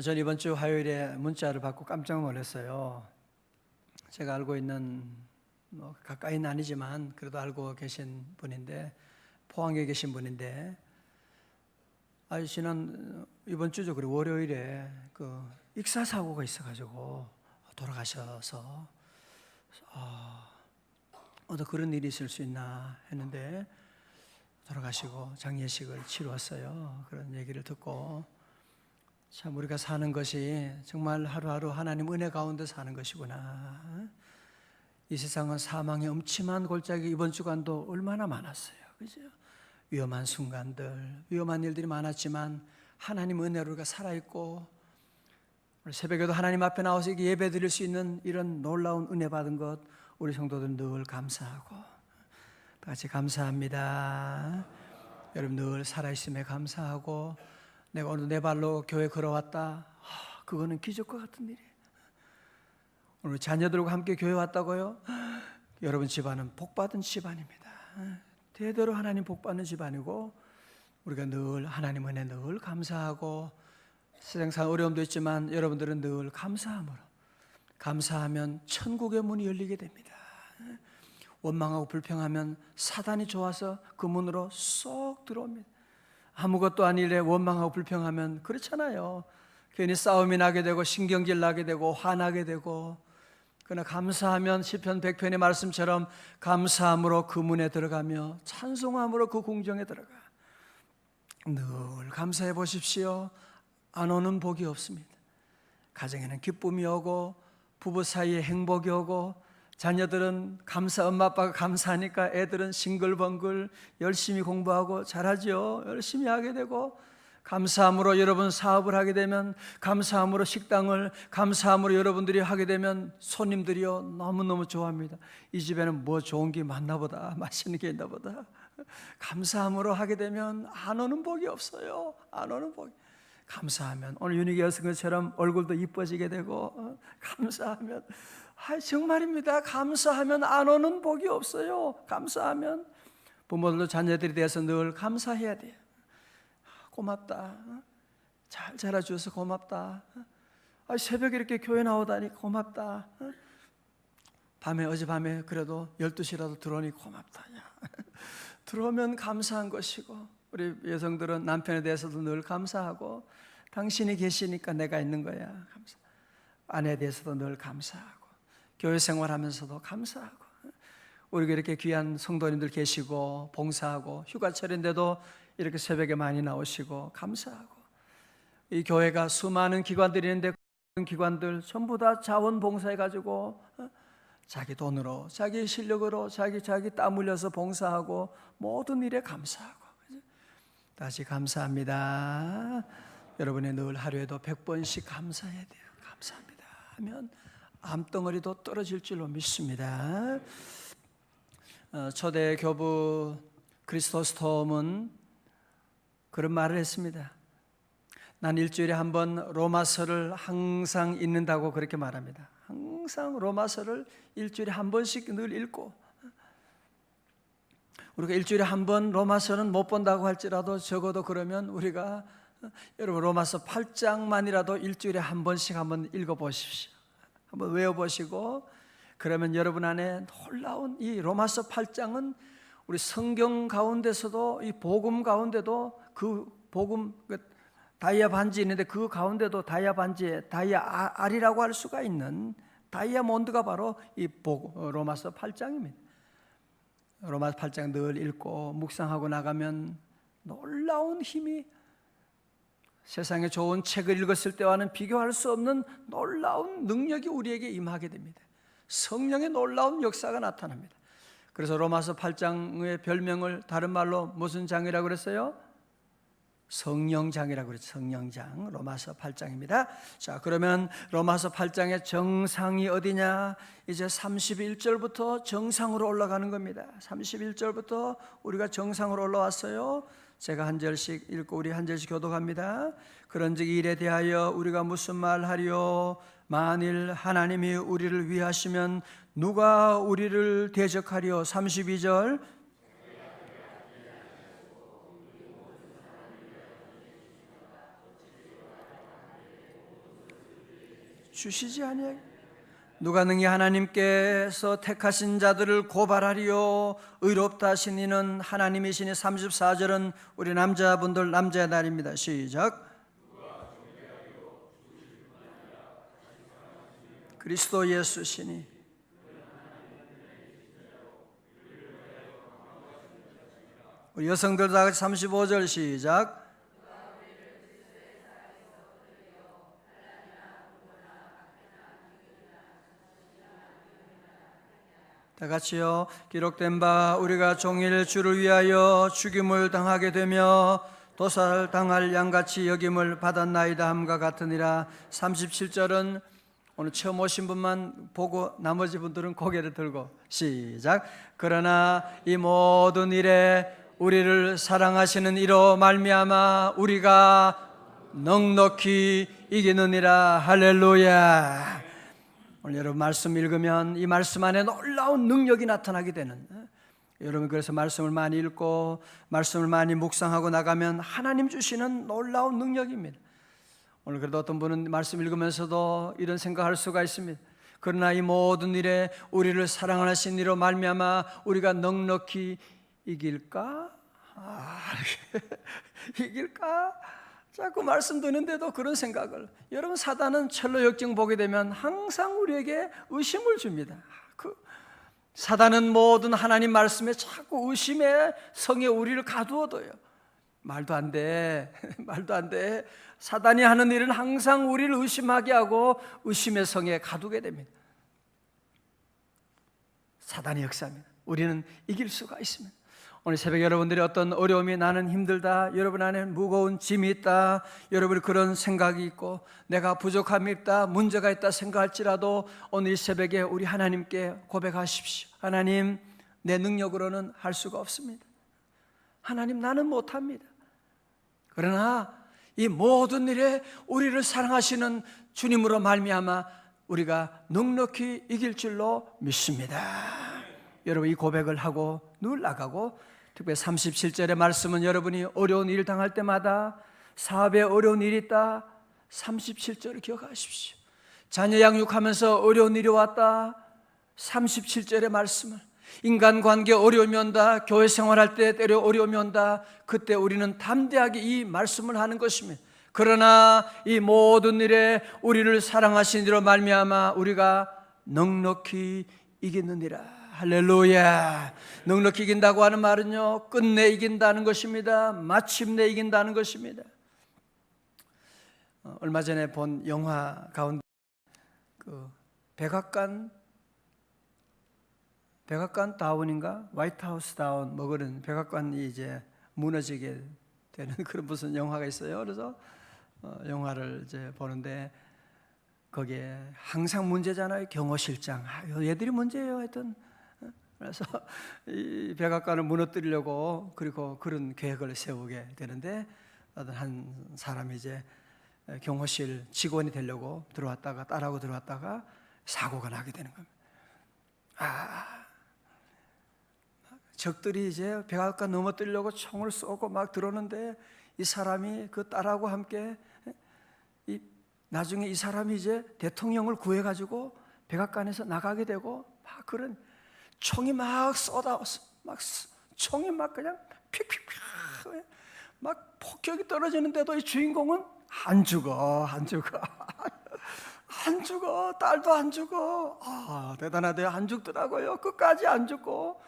전 이번 주 화요일에 문자를 받고 깜짝 놀랐어요. 제가 알고 있는 뭐 가까이는 아니지만 그래도 알고 계신 분인데 포항에 계신 분인데 아 지난 이번 주죠 그리고 월요일에 그 익사 사고가 있어가지고 돌아가셔서 아 어떤 그런 일이 있을 수 있나 했는데 돌아가시고 장례식을 치루었어요. 그런 얘기를 듣고 참 우리가 사는 것이 정말 하루하루 하나님 은혜 가운데 사는 것이구나. 이 세상은 사망의 음침한 골짜기 이번 주간도 얼마나 많았어요. 그죠? 위험한 순간들, 위험한 일들이 많았지만 하나님 은혜로 우리가 살아있고 우리 새벽에도 하나님 앞에 나와서 예배 드릴 수 있는 이런 놀라운 은혜 받은 것 우리 성도들 늘 감사하고 다 같이 감사합니다. 여러분 늘 살아있음에 감사하고 내가 오늘 내 발로 교회 걸어왔다. 아, 그거는 기적과 같은 일이에요. 오늘 자녀들과 함께 교회 왔다고요? 여러분 집안은 복받은 집안입니다. 대대로 하나님 복받는 집안이고 우리가 늘 하나님 은혜 늘 감사하고 세상상 어려움도 있지만 여러분들은 늘 감사함으로 감사하면 천국의 문이 열리게 됩니다. 원망하고 불평하면 사단이 좋아서 그 문으로 쏙 들어옵니다. 아무것도 아니래 원망하고 불평하면 그렇잖아요. 괜히 싸움이 나게 되고 신경질 나게 되고 화나게 되고 그러나 감사하면 시편 100편의 말씀처럼 감사함으로 그 문에 들어가며 찬송함으로 그 궁정에 들어가. 늘 감사해 보십시오. 안 오는 복이 없습니다. 가정에는 기쁨이 오고 부부 사이에 행복이 오고 자녀들은 감사 엄마 아빠가 감사하니까 애들은 싱글벙글 열심히 공부하고 잘하죠. 열심히 하게 되고 감사함으로 여러분 사업을 하게 되면 감사함으로 식당을 감사함으로 여러분들이 하게 되면 손님들이요 너무너무 좋아합니다. 이 집에는 뭐 좋은 게 많나 보다. 맛있는 게 있나 보다. 감사함으로 하게 되면 안 오는 복이 없어요. 안 오는 복이. 감사하면 오늘 윤희기 여성처럼 얼굴도 이뻐지게 되고 어, 감사하면 아 정말입니다. 감사하면 안 오는 복이 없어요. 감사하면 부모들도 자녀들에 대해서 늘 감사해야 돼요. 고맙다. 잘 자라주셔서 고맙다. 아, 새벽에 이렇게 교회 나오다니 고맙다. 밤에 어젯밤에 그래도 12시라도 들어오니 고맙다. 들어오면 감사한 것이고 우리 여성들은 남편에 대해서도 늘 감사하고 당신이 계시니까 내가 있는 거야. 감사. 아내에 대해서도 늘 감사하고 교회 생활하면서도 감사하고 우리가 이렇게 귀한 성도님들 계시고 봉사하고 휴가철인데도 이렇게 새벽에 많이 나오시고 감사하고 이 교회가 수많은 기관들이 있는데 그 기관들 전부 다 자원 봉사해 가지고 어? 자기 돈으로 자기 실력으로 자기 자기 땀 흘려서 봉사하고 모든 일에 감사하고 다시 감사합니다. 여러분의 늘 하루에도 100번씩 감사해야 돼요. 감사합니다. 하면 암덩어리도 떨어질 줄로 믿습니다. 어, 초대 교부 크리스토스톰은 그런 말을 했습니다. 난 일주일에 한 번 로마서를 항상 읽는다고 그렇게 말합니다. 항상 로마서를 일주일에 한 번씩 늘 읽고 우리가 일주일에 한 번 로마서는 못 본다고 할지라도 적어도 그러면 우리가 여러분 로마서 8장만이라도 일주일에 한 번씩 한번 읽어 보십시오. 한번 외워 보시고 그러면 여러분 안에 놀라운 이 로마서 8장은 우리 성경 가운데서도 이 복음 가운데도 그 복음 그 다이아 반지 있는데 그 가운데도 다이아 반지에 다이아 알이라고 할 수가 있는 다이아몬드가 바로 이 복, 로마서 8장입니다. 로마서 8장 늘 읽고 묵상하고 나가면 놀라운 힘이 세상에 좋은 책을 읽었을 때와는 비교할 수 없는 놀라운 능력이 우리에게 임하게 됩니다. 성령의 놀라운 역사가 나타납니다. 그래서 로마서 8장의 별명을 다른 말로 무슨 장이라고 그랬어요? 성령장이라고 그랬죠. 성령장. 로마서 8장입니다. 자, 그러면 로마서 8장의 정상이 어디냐? 이제 31절부터 정상으로 올라가는 겁니다. 31절부터 우리가 정상으로 올라왔어요. 제가 한 절씩 읽고 우리 한 절씩 교독합니다. 그런즉 일에 대하여 우리가 무슨 말 하리요? 만일 하나님이 우리를 위하시면 누가 우리를 대적하리요? 32절 주시지 아니하게 누가 능히 하나님께서 택하신 자들을 고발하리요? 의롭다 하신 이는 하나님이시니 34절은 우리 남자분들 남자의 날입니다. 시작. 그리스도 예수시니. 우리 여성들 다 같이 35절 시작 다 같이요. 기록된 바 우리가 종일 주를 위하여 죽임을 당하게 되며 도살 당할 양같이 여김을 받았나이다 함과 같으니라. 37절은 오늘 처음 오신 분만 보고 나머지 분들은 고개를 들고 시작. 그러나 이 모든 일에 우리를 사랑하시는 이로 말미암아 우리가 넉넉히 이기느니라 할렐루야. 오늘 여러분 말씀 읽으면 이 말씀 안에 놀라운 능력이 나타나게 되는 어? 여러분 그래서 말씀을 많이 읽고 말씀을 많이 묵상하고 나가면 하나님 주시는 놀라운 능력입니다. 오늘 그래도 어떤 분은 말씀 읽으면서도 이런 생각할 수가 있습니다. 그러나 이 모든 일에 우리를 사랑하신 이로 말미암아 우리가 넉넉히 이길까? 아, 이길까? 자꾸 말씀 듣는데도 그런 생각을 여러분 사단은 철로 역경 보게 되면 항상 우리에게 의심을 줍니다. 그 사단은 모든 하나님 말씀에 자꾸 의심의 성에 우리를 가두어둬요. 말도 안 돼. 말도 안 돼. 사단이 하는 일은 항상 우리를 의심하게 하고 의심의 성에 가두게 됩니다. 사단의 역사입니다. 우리는 이길 수가 있습니다. 오늘 새벽 여러분들이 어떤 어려움이 나는 힘들다, 여러분 안에 무거운 짐이 있다, 여러분이 그런 생각이 있고 내가 부족함이 있다, 문제가 있다 생각할지라도 오늘 이 새벽에 우리 하나님께 고백하십시오. 하나님, 내 능력으로는 할 수가 없습니다. 하나님, 나는 못합니다. 그러나 이 모든 일에 우리를 사랑하시는 주님으로 말미암아 우리가 넉넉히 이길 줄로 믿습니다. 여러분 이 고백을 하고 늘 나가고 특별히 37절의 말씀은 여러분이 어려운 일 당할 때마다 사업에 어려운 일이 있다. 37절을 기억하십시오. 자녀 양육하면서 어려운 일이 왔다. 37절의 말씀을 인간관계 어려움이 온다. 교회 생활할 때 때려 어려움이 온다. 그때 우리는 담대하게 이 말씀을 하는 것입니다 그러나 이 모든 일에 우리를 사랑하신 이로 말미암아 우리가 넉넉히 이기느니라 할렐루야. 넉넉히 이긴다고 하는 말은요, 끝내 이긴다는 것입니다. 마침내 이긴다는 것입니다. 어, 얼마 전에 본 영화 가운데 그 백악관 백악관 다운인가 화이트하우스 다운 뭐 그런 백악관이 이제 무너지게 되는 그런 무슨 영화가 있어요. 그래서 어, 영화를 이제 보는데 거기에 항상 문제잖아요. 경호실장. 아, 얘들이 문제예요. 하여튼 그래서 이 백악관을 무너뜨리려고 그리고 그런 계획을 세우게 되는데 어떤 한 사람이 이제 경호실 직원이 되려고 들어왔다가 딸하고 들어왔다가 사고가 나게 되는 겁니다. 아, 적들이 이제 백악관 넘어뜨리려고 총을 쏘고 막 들어오는데 이 사람이 그 딸하고 함께 이 나중에 이 사람이 이제 대통령을 구해가지고 백악관에서 나가게 되고 막 그런 총이 막 쏟아왔어. 막 총이 막 그냥 픽픽픽 막 폭격이 떨어지는데도 이 주인공은 안 죽어, 안 죽어. 안 죽어. 딸도 안 죽어. 아, 대단하대요. 안 죽더라고요. 끝까지 안 죽고.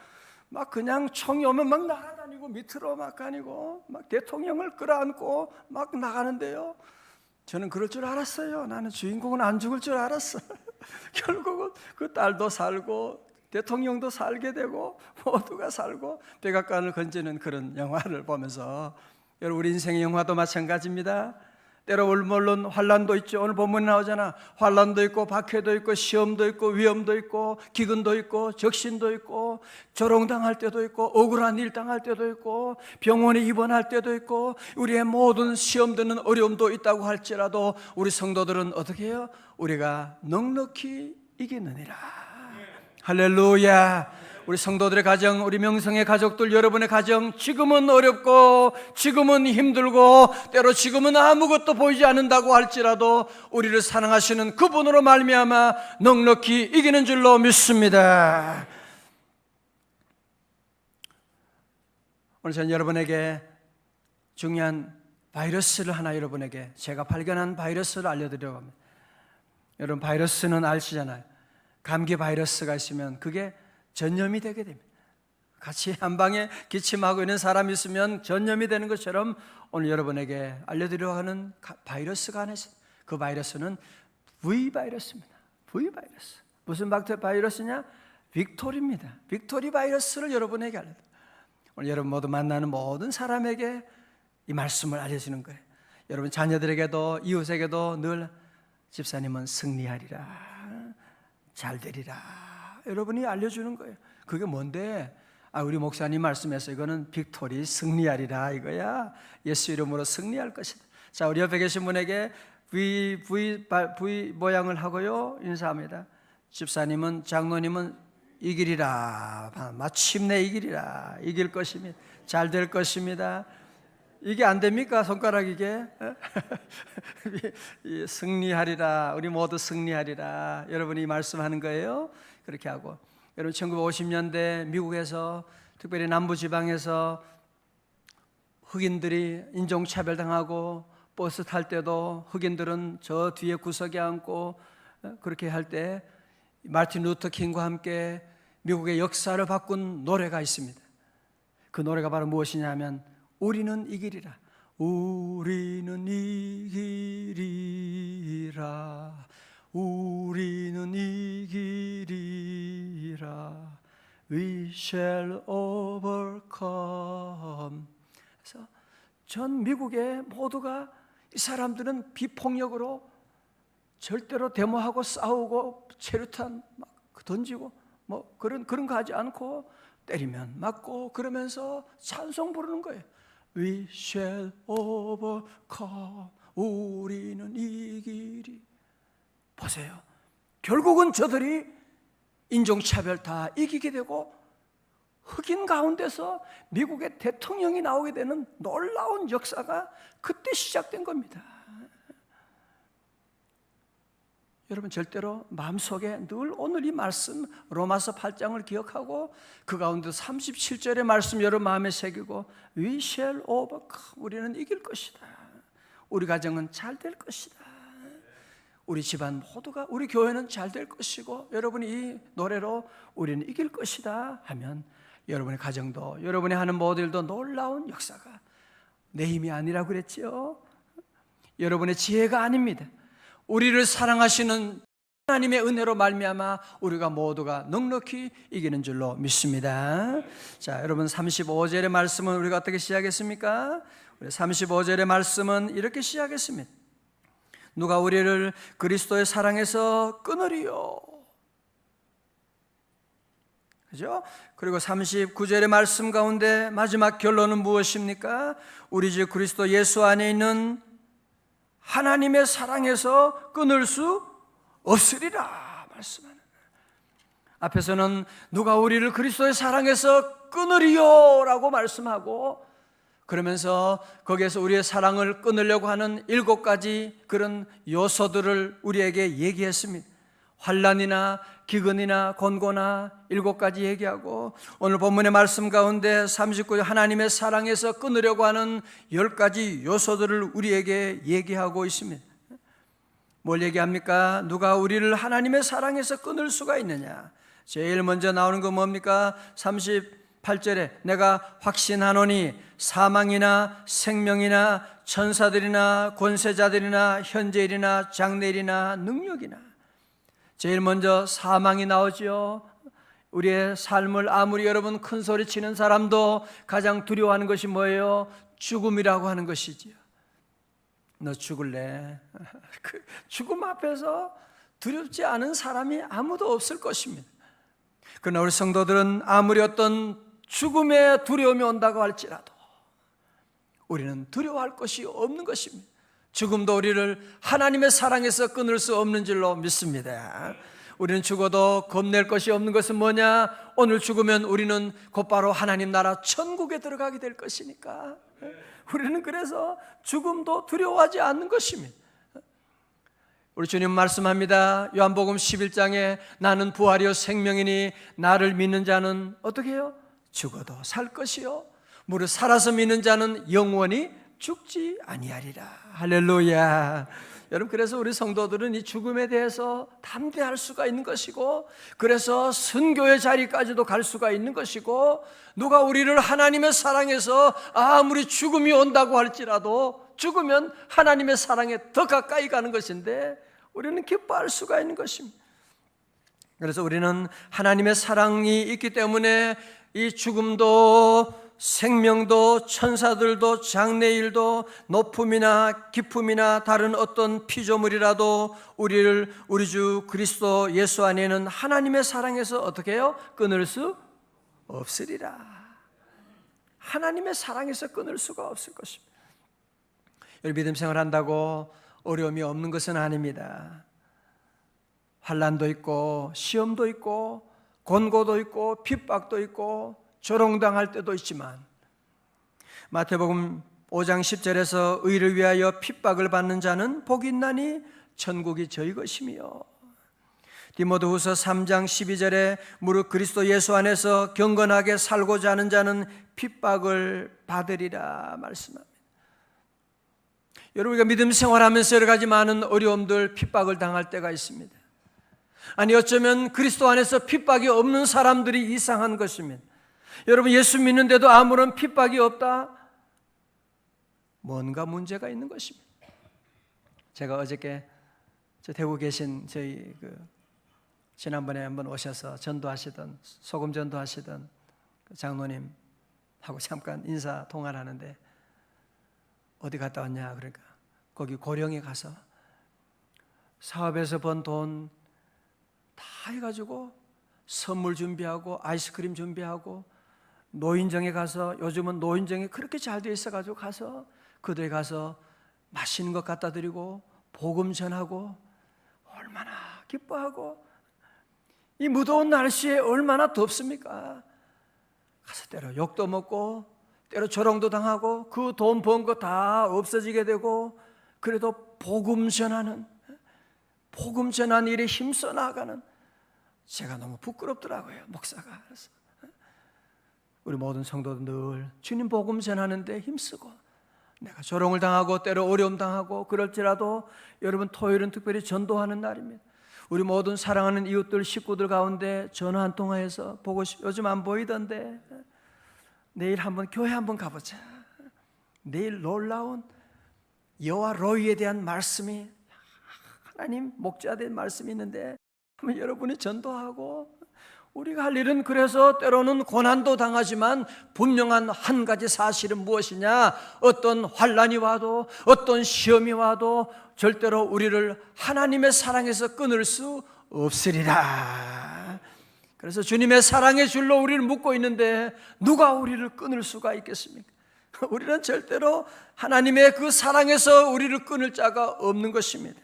막 그냥 총이 오면 막 날아다니고 밑으로 막 다니고 막 대통령을 끌어안고 막 나가는데요. 저는 그럴 줄 알았어요. 나는 주인공은 안 죽을 줄 알았어. 결국은 그 딸도 살고 대통령도 살게 되고 모두가 살고 백악관을 건지는 그런 영화를 보면서 여러분 우리 인생의 영화도 마찬가지입니다. 때로 물론 환란도 있죠. 오늘 본문에 나오잖아. 환란도 있고 박해도 있고 시험도 있고 위험도 있고 기근도 있고 적신도 있고 조롱당할 때도 있고 억울한 일 당할 때도 있고 병원에 입원할 때도 있고 우리의 모든 시험드는 어려움도 있다고 할지라도 우리 성도들은 어떻게 해요? 우리가 넉넉히 이기느니라. 할렐루야. 우리 성도들의 가정, 우리 명성의 가족들, 여러분의 가정, 지금은 어렵고, 지금은 힘들고, 때로 지금은 아무것도 보이지 않는다고 할지라도, 우리를 사랑하시는 그분으로 말미암아 넉넉히 이기는 줄로 믿습니다. 오늘 저는 여러분에게 중요한 바이러스를 하나 여러분에게 제가 발견한 바이러스를 알려드리려고 합니다. 여러분 바이러스는 아시잖아요. 감기 바이러스가 있으면 그게 전염이 되게 됩니다. 같이 한 방에 기침하고 있는 사람이 있으면 전염이 되는 것처럼 오늘 여러분에게 알려드리려고 하는 가- 바이러스가 있어요. 그 바이러스는 V 바이러스입니다. V 바이러스. 무슨 박테리아 바이러스냐? 빅토리입니다. 빅토리 바이러스를 여러분에게 알려드려요. 오늘 여러분 모두 만나는 모든 사람에게 이 말씀을 알려주는 거예요. 여러분 자녀들에게도 이웃에게도 늘 집사님은 승리하리라, 잘 되리라. 여러분이 알려주는 거예요. 그게 뭔데? 아 우리 목사님 말씀에서 이거는 빅토리 승리하리라 이거야. 예수 이름으로 승리할 것이다. 자 우리 옆에 계신 분에게 V V 바- V 모양을 하고요 인사합니다. 집사님은 장로님은 이기리라. 마침내 이기리라. 이길 것입니다. 잘 될 것입니다. 이게 안 됩니까? 손가락 이게? 이 승리하리라. 우리 모두 승리하리라. 여러분이 말씀하는 거예요. 그렇게 하고. 여러분 1950년대 미국에서 특별히 남부 지방에서 흑인들이 인종차별 당하고 버스 탈 때도 흑인들은 저 뒤에 구석에 앉고 어, 그렇게 할 때 마틴 루터 킹과 함께 미국의 역사를 바꾼 노래가 있습니다. 그 노래가 바로 무엇이냐면 우리는 이기리라. 우리는 이기리라. 우리는 이기리라. We shall overcome. 그래서 전 미국의 모두가 이 사람들은 비폭력으로 절대로 데모하고 싸우고 체류탄 막 던지고 뭐 그런 그런 거 하지 않고 때리면 맞고 그러면서 찬송 부르는 거예요. We shall overcome. 우리는 이기리. 보세요. 결국은 저들이 인종차별 다 이기게 되고 흑인 가운데서 미국의 대통령이 나오게 되는 놀라운 역사가 그때 시작된 겁니다. 여러분 절대로 마음속에 늘 오늘 이 말씀 로마서 8장을 기억하고 그 가운데 37절의 말씀 여러분 마음에 새기고 We shall overcome 우리는 이길 것이다. 우리 가정은 잘 될 것이다. 우리 집안 모두가 우리 교회는 잘 될 것이고 여러분이 이 노래로 우리는 이길 것이다 하면 여러분의 가정도 여러분이 하는 모든 일도 놀라운 역사가 내 힘이 아니라고 그랬지요. 여러분의 지혜가 아닙니다. 우리를 사랑하시는 하나님의 은혜로 말미암아 우리가 모두가 넉넉히 이기는 줄로 믿습니다. 자, 여러분 35절의 말씀은 우리가 어떻게 시작했습니까? 우리 35절의 말씀은 이렇게 시작했습니다. 누가 우리를 그리스도의 사랑에서 끊으리요. 그죠? 그리고 39절의 말씀 가운데 마지막 결론은 무엇입니까? 우리 주 그리스도 예수 안에 있는 하나님의 사랑에서 끊을 수 없으리라 말씀하는 앞에서는 누가 우리를 그리스도의 사랑에서 끊으리요라고 말씀하고 그러면서 거기에서 우리의 사랑을 끊으려고 하는 일곱 가지 그런 요소들을 우리에게 얘기했습니다. 환란이나 기근이나 곤고나 일곱 가지 얘기하고 오늘 본문의 말씀 가운데 39절 하나님의 사랑에서 끊으려고 하는 열 가지 요소들을 우리에게 얘기하고 있습니다. 뭘 얘기합니까? 누가 우리를 하나님의 사랑에서 끊을 수가 있느냐? 제일 먼저 나오는 거 뭡니까? 38절에 내가 확신하노니 사망이나 생명이나 천사들이나 권세자들이나 현재일이나 장래일이나 능력이나 제일 먼저 사망이 나오죠. 우리의 삶을 아무리 여러분 큰 소리 치는 사람도 가장 두려워하는 것이 뭐예요? 죽음이라고 하는 것이지요. 너 죽을래? 그 죽음 앞에서 두렵지 않은 사람이 아무도 없을 것입니다. 그러나 우리 성도들은 아무리 어떤 죽음의 두려움이 온다고 할지라도 우리는 두려워할 것이 없는 것입니다. 죽음도 우리를 하나님의 사랑에서 끊을 수 없는 줄로 믿습니다. 우리는 죽어도 겁낼 것이 없는 것은 뭐냐? 오늘 죽으면 우리는 곧바로 하나님 나라 천국에 들어가게 될 것이니까. 우리는 그래서 죽음도 두려워하지 않는 것입니다. 우리 주님 말씀합니다. 요한복음 11장에 나는 부활이요 생명이니 나를 믿는 자는 어떻게 해요? 죽어도 살 것이요. 무릇 살아서 믿는 자는 영원히 죽지 아니하리라. 할렐루야. 여러분 그래서 우리 성도들은 이 죽음에 대해서 담대할 수가 있는 것이고 그래서 선교의 자리까지도 갈 수가 있는 것이고 누가 우리를 하나님의 사랑에서 아무리 죽음이 온다고 할지라도 죽으면 하나님의 사랑에 더 가까이 가는 것인데 우리는 기뻐할 수가 있는 것입니다. 그래서 우리는 하나님의 사랑이 있기 때문에 이 죽음도 생명도 천사들도 장래일도 높음이나 기품이나 다른 어떤 피조물이라도 우리를 우리 주 그리스도 예수 안에는 하나님의 사랑에서 어떻게 해요? 끊을 수 없으리라. 하나님의 사랑에서 끊을 수가 없을 것입니다. 여러분 믿음 생활 한다고 어려움이 없는 것은 아닙니다. 환란도 있고 시험도 있고 곤고도 있고 핍박도 있고 조롱당할 때도 있지만 마태복음 5장 10절에서 의를 위하여 핍박을 받는 자는 복이 있나니 천국이 저희 것이며 디모데후서 3장 12절에 무릇 그리스도 예수 안에서 경건하게 살고자 하는 자는 핍박을 받으리라 말씀합니다. 여러분 우리가 믿음 생활하면서 여러 가지 많은 어려움들 핍박을 당할 때가 있습니다. 아니 어쩌면 그리스도 안에서 핍박이 없는 사람들이 이상한 것입니다. 여러분 예수 믿는데도 아무런 핍박이 없다? 뭔가 문제가 있는 것입니다. 제가 어저께 저 대구 계신 저희 그 지난번에 한번 오셔서 전도하시던 소금 전도하시던 그 장로님하고 잠깐 인사 통화를 하는데 어디 갔다 왔냐 그러니까 거기 고령에 가서 사업에서 번 돈 다 해가지고 선물 준비하고 아이스크림 준비하고 노인정에 가서 요즘은 노인정이 그렇게 잘 돼 있어가지고 가서 그들 가서 맛있는 것 갖다 드리고 복음 전하고 얼마나 기뻐하고 이 무더운 날씨에 얼마나 덥습니까? 가서 때로 욕도 먹고 때로 조롱도 당하고 그 돈 번 거 다 없어지게 되고 그래도 복음 전하는 복음 전하는 일에 힘써 나가는 제가 너무 부끄럽더라고요 목사가 그래서 우리 모든 성도들 늘 주님 복음 전하는데 힘쓰고 내가 조롱을 당하고 때로 어려움 당하고 그럴지라도 여러분 토요일은 특별히 전도하는 날입니다. 우리 모든 사랑하는 이웃들 식구들 가운데 전화 한 통화해서 보고 싶 요즘 안 보이던데 내일 한번 교회 한번 가보자. 내일 놀라운 여호와 로이에 대한 말씀이 하나님 목자에 대한 말씀이 있는데 여러분이 전도하고 우리가 할 일은 그래서 때로는 고난도 당하지만 분명한 한 가지 사실은 무엇이냐? 어떤 환란이 와도 어떤 시험이 와도 절대로 우리를 하나님의 사랑에서 끊을 수 없으리라. 그래서 주님의 사랑의 줄로 우리를 묶고 있는데 누가 우리를 끊을 수가 있겠습니까? 우리는 절대로 하나님의 그 사랑에서 우리를 끊을 자가 없는 것입니다.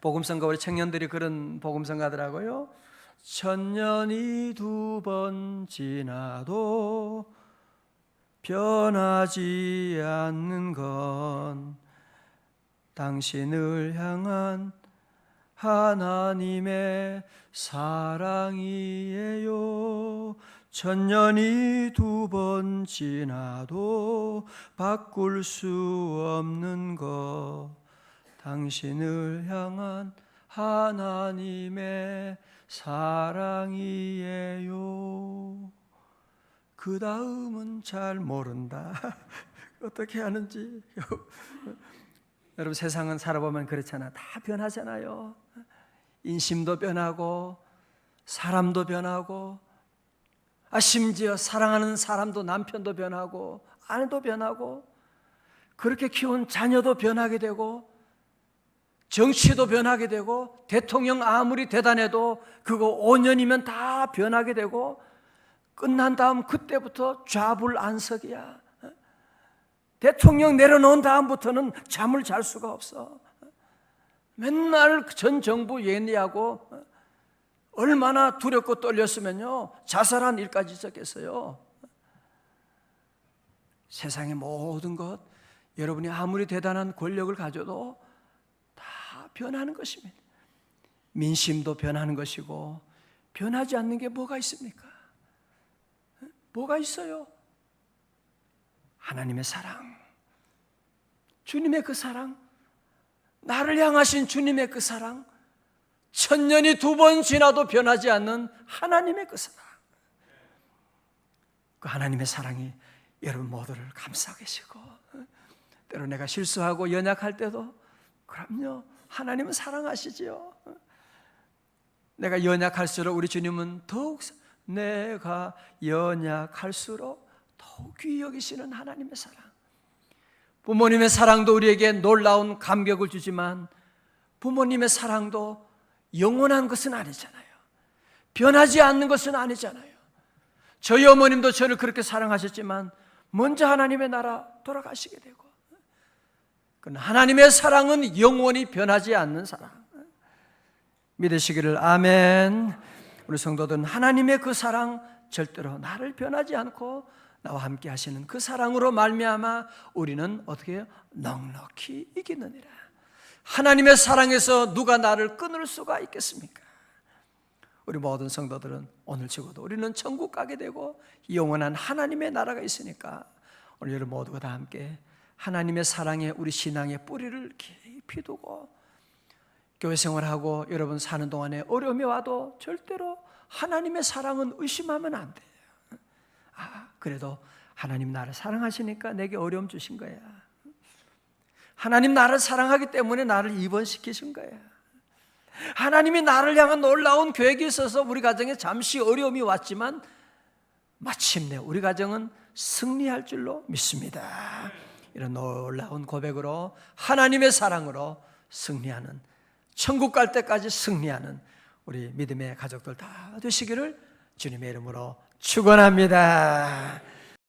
복음성가 우리 청년들이 그런 복음성가더라고요. 천년이 두 번 지나도 변하지 않는 건 당신을 향한 하나님의 사랑이에요. 천년이 두 번 지나도 바꿀 수 없는 것 당신을 향한 하나님의 사랑이에요. 그 다음은 잘 모른다. 어떻게 하는지. 여러분 세상은 살아보면 그렇잖아. 다 변하잖아요. 인심도 변하고 사람도 변하고 아 심지어 사랑하는 사람도 남편도 변하고 아내도 변하고 그렇게 키운 자녀도 변하게 되고 정치도 변하게 되고 대통령 아무리 대단해도 그거 5년이면 다 변하게 되고 끝난 다음 그때부터 좌불안석이야. 대통령 내려놓은 다음부터는 잠을 잘 수가 없어. 맨날 전 정부 얘기하고 얼마나 두렵고 떨렸으면요 자살한 일까지 있었겠어요. 세상의 모든 것 여러분이 아무리 대단한 권력을 가져도 다 변하는 것입니다. 민심도 변하는 것이고 변하지 않는 게 뭐가 있습니까? 뭐가 있어요? 하나님의 사랑, 주님의 그 사랑, 나를 향하신 주님의 그 사랑, 천년이 두 번 지나도 변하지 않는 하나님의 그 사랑. 그 하나님의 사랑이 여러분 모두를 감싸 계시고, 때로 내가 실수하고 연약할 때도, 그럼요, 하나님은 사랑하시지요. 내가 연약할수록 우리 주님은 더욱 내가 연약할수록 더욱 귀히 여기시는 하나님의 사랑. 부모님의 사랑도 우리에게 놀라운 감격을 주지만 부모님의 사랑도 영원한 것은 아니잖아요. 변하지 않는 것은 아니잖아요. 저희 어머님도 저를 그렇게 사랑하셨지만 먼저 하나님의 나라 돌아가시게 되고 하나님의 사랑은 영원히 변하지 않는 사랑. 믿으시기를 아멘. 우리 성도들은 하나님의 그 사랑 절대로 나를 변하지 않고 나와 함께 하시는 그 사랑으로 말미암아 우리는 어떻게? 넉넉히 이기느니라. 하나님의 사랑에서 누가 나를 끊을 수가 있겠습니까? 우리 모든 성도들은 오늘 죽어도 우리는 천국 가게 되고 영원한 하나님의 나라가 있으니까 오늘 여러분 모두가 다 함께 하나님의 사랑에 우리 신앙의 뿌리를 깊이 두고 교회 생활하고 여러분 사는 동안에 어려움이 와도 절대로 하나님의 사랑은 의심하면 안 돼요. 아, 그래도 하나님 나를 사랑하시니까 내게 어려움 주신 거야. 하나님 나를 사랑하기 때문에 나를 입원시키신 거야. 하나님이 나를 향한 놀라운 계획이 있어서 우리 가정에 잠시 어려움이 왔지만 마침내 우리 가정은 승리할 줄로 믿습니다. 이런 놀라운 고백으로 하나님의 사랑으로 승리하는 천국 갈 때까지 승리하는 우리 믿음의 가족들 다 되시기를 주님의 이름으로 축원합니다.